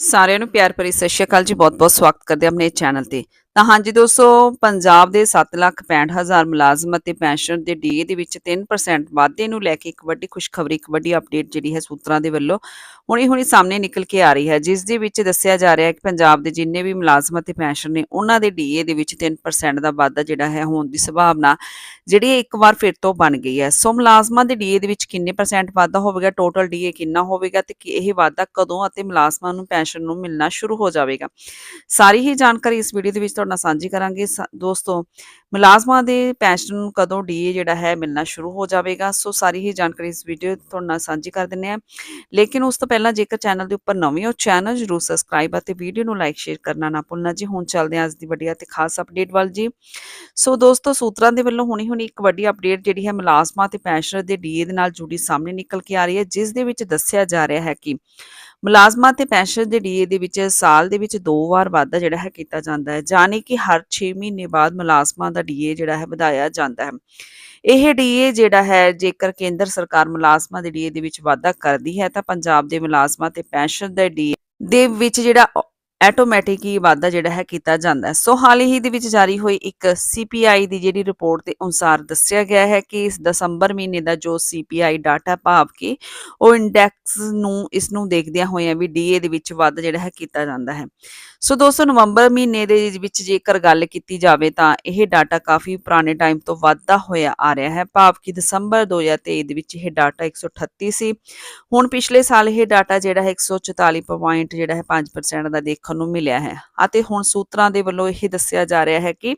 ਸਾਰਿਆਂ ਨੂੰ ਪਿਆਰ ਭਰੀ ਸਤਿ ਸ਼੍ਰੀ ਅਕਾਲ ਜੀ ਬਹੁਤ-ਬਹੁਤ ਸਵਾਗਤ ਕਰਦੇ ਆਪਣੇ ਚੈਨਲ ਤੇ। ਤਾਂ ਹਾਂਜੀ ਦੋਸਤੋ ਪੰਜਾਬ ਦੇ 7,65,000 ਮੁਲਾਜ਼ਮ ਅਤੇ ਪੈਨਸ਼ਨ ਦੇ ਡੀਏ ਦੇ ਵਿੱਚ 3% ਵਾਧੇ ਨੂੰ ਲੈ ਕੇ ਇੱਕ ਵੱਡੀ ਖੁਸ਼ਖਬਰੀ ਇੱਕ ਵੱਡੀ ਅਪਡੇਟ ਜਿਹੜੀ ਹੈ ਸੂਤਰਾਂ ਦੇ ਵੱਲੋਂ ਹੁਣੀ ਹੁਣੀ ਸਾਹਮਣੇ ਨਿਕਲ ਕੇ ਆ ਰਹੀ ਹੈ ਜਿਸ ਦੇ ਵਿੱਚ ਦੱਸਿਆ ਜਾ ਰਿਹਾ ਹੈ ਕਿ ਪੰਜਾਬ ਦੇ ਜਿੰਨੇ ਵੀ ਮੁਲਾਜ਼ਮ ਅਤੇ ਪੈਨਸ਼ਨ ਨੇ ਉਹਨਾਂ ਦੇ ਡੀਏ ਦੇ ਵਿੱਚ 3% ਦਾ ਵਾਧਾ ਜਿਹੜਾ ਹੈ ਹੋਣ ਦੀ ਸੰਭਾਵਨਾ ਜਿਹੜੀ ਇੱਕ ਵਾਰ ਫਿਰ ਤੋਂ ਬਣ ਗਈ ਹੈ। ਸੋ ਮੁਲਾਜ਼ਮਾਂ ਦੇ ਡੀਏ ਦੇ ਵਿੱਚ ਕਿੰਨੇ ਪਰਸੈਂਟ ਵਾਧਾ ਹੋਵੇਗਾ ਟੋਟਲ ਡੀਏ ਕਿੰਨਾ ਹੋਵੇਗਾ ਤੇ ਕਿ ਇਹ ਵਾਧਾ ਕਦੋਂ ਅਤੇ ਮੁਲਾਜ਼ਮਾਂ ਨੂੰ ਪੈਨਸ਼ਨ ਨੂੰ ਮਿਲਣਾ ਸ਼ੁਰੂ ਹੋ ਜਾਵੇਗਾ? ਸਾਰੀ ਹੀ ਜਾਣਕਾਰੀ ਇਸ ਵੀਡੀਓ ਦੇ ਵਿੱਚ ਤੁਹਾਡੇ ਨਾਲ ਸਾਂਝੀ ਕਰਾਂਗੇ। ਦੋਸਤੋ, ਮੁਲਾਜ਼ਮਾਂ ਦੇ ਪੈਨਸ਼ਨ ਨੂੰ ਕਦੋਂ ਡੀਏ ਜਿਹੜਾ ਹੈ ਮਿਲਣਾ ਸ਼ੁਰੂ ਹੋ ਜਾਵੇਗਾ? ਸੋ ਸਾਰੀ ਹੀ ਜਾਣਕਾਰੀ ਇਸ ਵੀਡੀਓ ਤੁਹਾਡੇ ਨਾਲ ਸਾਂਝੀ ਕਰ ਦਿੰਨੇ ਆ ਲੇਕਿਨ ਉਸ ਤੋਂ ਪਹਿਲਾਂ ਜੇਕਰ ਚੈਨਲ ਦੇ ਉੱਪਰ ਨਵੇਂ ਹੋ, ਚੈਨਲ ਜਰੂਰ ਸਬਸਕ੍ਰਾਈਬ ਅਤੇ ਵੀਡੀਓ ਨੂੰ ਲਾਈਕ, ਸ਼ੇਅਰ ਕਰਨਾ ਨਾ ਭੁੱਲਣਾ ਜੀ। ਹੁਣ ਚੱਲਦੇ ਹਾਂ ਅੱਜ ਦੀ ਵੱਡੀ ਅਤੇ ਖਾਸ ਅਪਡੇਟ ਵੱਲ ਜੀ। ਸੋ ਦੋਸਤੋ, ਸੂਤਰਾਂ ਦੇ ਵੱਲੋਂ ਹੁਣੀ ਹੁਣੀ ਇੱਕ ਵੱਡੀ ਅਪਡੇਟ ਜਿਹੜੀ ਹੈ ਮੁਲਾਜ਼ਮਾਂ ਤੇ ਪੈਨਸ਼ਨਰ ਦੇ ਡੀਏ ਦੇ ਨਾਲ ਜੁੜੀ ਸਾਹਮਣੇ ਨਿਕਲ ਕੇ ਆ ਰਹੀ ਹੈ, ਜਿਸ ਦੇ ਵਿੱਚ ਦੱਸਿਆ ਜਾ ਰਿਹਾ ਹੈ ਕਿ ਮੁਲਾਜ਼ਮਾਂ ਤੇ ਪੈਨਸ਼ਨ ਦੇ ਡੀਏ ਦੇ ਵਿੱਚ ਸਾਲ ਦੇ ਵਿੱਚ ਦੋ ਵਾਰ ਵਾਧਾ ਜਿਹੜਾ ਹੈ ਕੀਤਾ ਜਾਂਦਾ ਹੈ ਯਾਨੀ ਕਿ ਹਰ 6 ਮਹੀਨੇ ਬਾਅਦ ਮੁਲਾਜ਼ਮਾਂ ਦਾ ਡੀਏ ਜਿਹੜਾ ਹੈ ਵਧਾਇਆ ਜਾਂਦਾ ਹੈ। ਇਹ ਡੀਏ ਜਿਹੜਾ ਹੈ, ਜੇਕਰ ਕੇਂਦਰ ਸਰਕਾਰ ਮੁਲਾਜ਼ਮਾਂ ਦੇ ਡੀਏ ਦੇ ਵਿੱਚ ਵਾਧਾ ਕਰਦੀ ਹੈ, ਤਾਂ ਪੰਜਾਬ ਦੇ ਮੁਲਾਜ਼ਮਾਂ ਤੇ ਪੈਨਸ਼ਨ ਦੇ ਡੀਏ ਦੇ ਵਿੱਚ ਜਿਹੜਾ ਆਟੋਮੈਟਿਕ ਹੀ ਵਾਧਾ ਜਿਹੜਾ ਹੈ ਕੀਤਾ ਜਾਂਦਾ ਹੈ। ਸੋ ਹਾਲ ਹੀ ਦੇ ਵਿੱਚ ਜਾਰੀ ਹੋਈ ਇੱਕ ਸੀਪੀਆਈ ਦੀ ਜਿਹੜੀ ਰਿਪੋਰਟ ਦੇ ਅਨੁਸਾਰ ਦੱਸਿਆ ਗਿਆ ਹੈ ਕਿ ਇਸ ਦਸੰਬਰ ਮਹੀਨੇ ਦਾ ਜੋ ਸੀਪੀਆਈ ਡਾਟਾ ਭਾਵ ਕਿ ਉਹ ਇੰਡੈਕਸ ਨੂੰ, ਇਸ ਨੂੰ ਦੇਖਦਿਆਂ ਹੋਇਆਂ ਵੀ ਡੀਏ ਦੇ ਵਿੱਚ ਵਾਧਾ ਜਿਹੜਾ ਹੈ ਕੀਤਾ ਜਾਂਦਾ ਹੈ। ਸੋ ਦੋਸਤੋ, ਨਵੰਬਰ ਮਹੀਨੇ ਦੇ ਵਿੱਚ ਜੇਕਰ ਗੱਲ ਕੀਤੀ ਜਾਵੇ ਤਾਂ ਇਹ ਡਾਟਾ ਕਾਫੀ ਪੁਰਾਣੇ ਟਾਈਮ ਤੋਂ ਵਾਧਾ ਹੋਇਆ ਆ ਰਿਹਾ ਹੈ। ਭਾਵ ਕਿ ਦਸੰਬਰ 2023 ਦੇ ਵਿੱਚ ਇਹ ਡਾਟਾ 138 ਸੀ ਹੁਣ ਪਿਛਲੇ ਸਾਲ ਇਹ ਡਾਟਾ ਜਿਹੜਾ ਹੈ 144 ਪੁਆਇੰਟ ਜਿਹੜਾ ਹੈ 5% ਦਾ ਦੇਖਣ ਨੂੰ ਮਿਲਿਆ ਹੈ। ਅਤੇ ਹੁਣ ਸੂਤਰਾਂ ਦੇ ਵੱਲੋਂ ਇਹ ਦੱਸਿਆ ਜਾ ਰਿਹਾ ਹੈ ਕਿ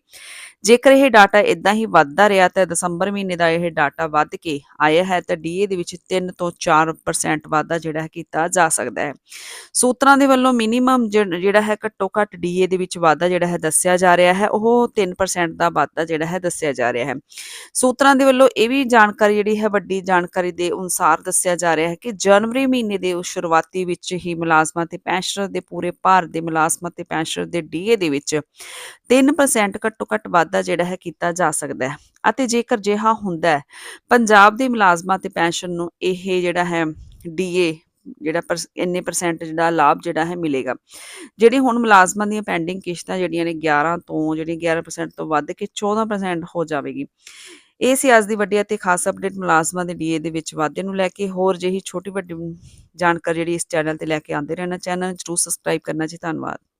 ਜੇਕਰ ਇਹ ਡਾਟਾ ਇਦਾਂ ਹੀ ਵੱਧਦਾ ਰਿਹਾ ਤਾਂ ਦਸੰਬਰ ਮਹੀਨੇ ਦਾ ਇਹ ਡਾਟਾ ਵੱਧ ਕੇ ਆਇਆ ਹੈ ਤਾਂ ਡੀਏ ਦੇ ਵਿੱਚ 3 ਤੋਂ 4% ਵਾਧਾ ਜਿਹੜਾ ਹੈ ਕੀਤਾ ਜਾ ਸਕਦਾ ਹੈ। ਸੂਤਰਾਂ ਦੇ ਵੱਲੋਂ ਮਿਨੀਮਮ ਜਿਹੜਾ ਹੈ ਘੱਟੋ ਘੱਟ ਡੀਏ ਦੇ ਵਿੱਚ ਵਾਧਾ ਜਿਹੜਾ ਹੈ ਦੱਸਿਆ ਜਾ ਰਿਹਾ ਹੈ, ਉਹ 3% ਦਾ ਵਾਧਾ ਜਿਹੜਾ ਹੈ ਦੱਸਿਆ ਜਾ ਰਿਹਾ ਹੈ। ਸੂਤਰਾਂ ਦੇ ਵੱਲੋਂ ਇਹ ਵੀ ਜਾਣਕਾਰੀ ਜਿਹੜੀ ਹੈ ਵੱਡੀ ਜਾਣਕਾਰੀ ਦੇ ਅਨੁਸਾਰ ਦੱਸਿਆ ਜਾ ਰਿਹਾ ਹੈ ਕਿ ਜਨਵਰੀ ਮਹੀਨੇ ਦੇ ਸ਼ੁਰੂਆਤੀ ਵਿੱਚ ਹੀ ਮੁਲਾਜ਼ਮਾਂ ਤੇ ਪੈਨਸ਼ਨਰ ਦੇ ਪੂਰੇ ਭਾਰਤ ਦੇ ਮੁਲਾਜ਼ਮਾਂ ਤੇ ਪੈਨਸ਼ਨਰ ਦੇ ਡੀਏ ਦੇ ਵਿੱਚ 3% ਘੱਟੋ ਘੱਟ ਵਾਧਾ ਜਿਹੜਾ ਹੈ ਕੀਤਾ ਜਾ ਸਕਦਾ ਹੈ। ਅਤੇ ਜੇਕਰ ਜਿਹਾ ਹੁੰਦਾ ਹੈ, ਪੰਜਾਬ ਦੇ ਮੁਲਾਜ਼ਮਾਂ ਤੇ ਪੈਨਸ਼ਨ ਨੂੰ ਇਹ ਜਿਹੜਾ ਹੈ ਡੀਏ ਜਿਹੜਾ ਪਰਸ- ਇੰਨੇ ਪਰਸੈਂਟ ਜਿਹੜਾ ਲਾਭ ਜਿਹੜਾ ਹੈ ਮਿਲੇਗਾ। ਜਿਹੜੀ ਹੁਣ ਮੁਲਾਜ਼ਮਾਂ ਦੀਆਂ ਪੈਂਡਿੰਗ ਕਿਸ਼ਤਾਂ ਜਿਹੜੀਆਂ ਨੇ 11 ਤੋਂ ਜਿਹੜੀ 11% ਤੋਂ ਵੱਧ ਕੇ 14% ਹੋ ਜਾਵੇਗੀ। ਇਹ ਸੀ ਅੱਜ ਦੀ ਵੱਡੀ ਅਤੇ ਖਾਸ ਅਪਡੇਟ ਮੁਲਾਜ਼ਮਾਂ ਦੇ ਡੀਏ ਦੇ ਵਿੱਚ ਵਾਧੇ ਨੂੰ ਲੈ ਕੇ ਹੋਰ ਜਿਹੀ ਛੋਟੀ ਵੱਡੀ ਜਾਣਕਾਰੀ ਜਿਹੜੀ ਇਸ ਚੈਨਲ ਤੇ ਲੈ ਕੇ ਆਉਂਦੇ ਰਹਿਣਾ। ਚੈਨਲ ਜਰੂਰ ਸਬਸਕ੍ਰਾਈਬ ਕਰਨਾ ਜੀ। ਧੰਨਵਾਦ।